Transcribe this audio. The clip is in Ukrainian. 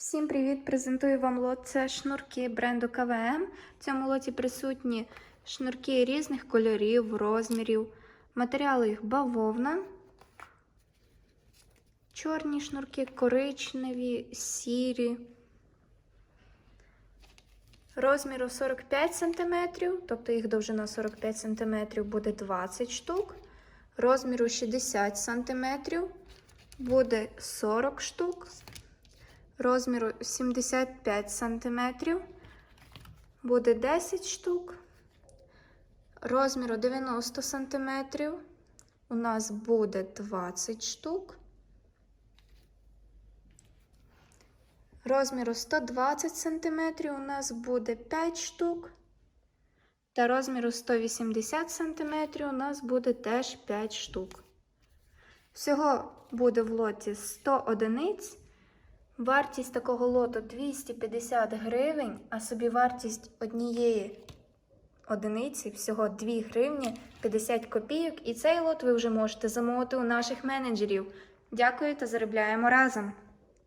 Всім привіт! Презентую вам лот. Це шнурки бренду КВМ. В цьому лоті присутні шнурки різних кольорів, розмірів. Матеріали їх бавовна. Чорні шнурки, коричневі, сірі. Розміру 45 см, тобто їх довжина 45 см буде 20 штук. Розміру 60 см буде 40 штук розміру 75 см, буде 10 штук. Розміру 90 см у нас буде 20 штук. Розміру 120 см у нас буде 5 штук. Та розміру 180 см у нас буде теж 5 штук. Всього буде в лоті 100 одиниць. Вартість такого лоту 250 гривень, а собівартість однієї одиниці всього 2 гривні 50 копійок. І цей лот ви вже можете замовити у наших менеджерів. Дякую та заробляємо разом!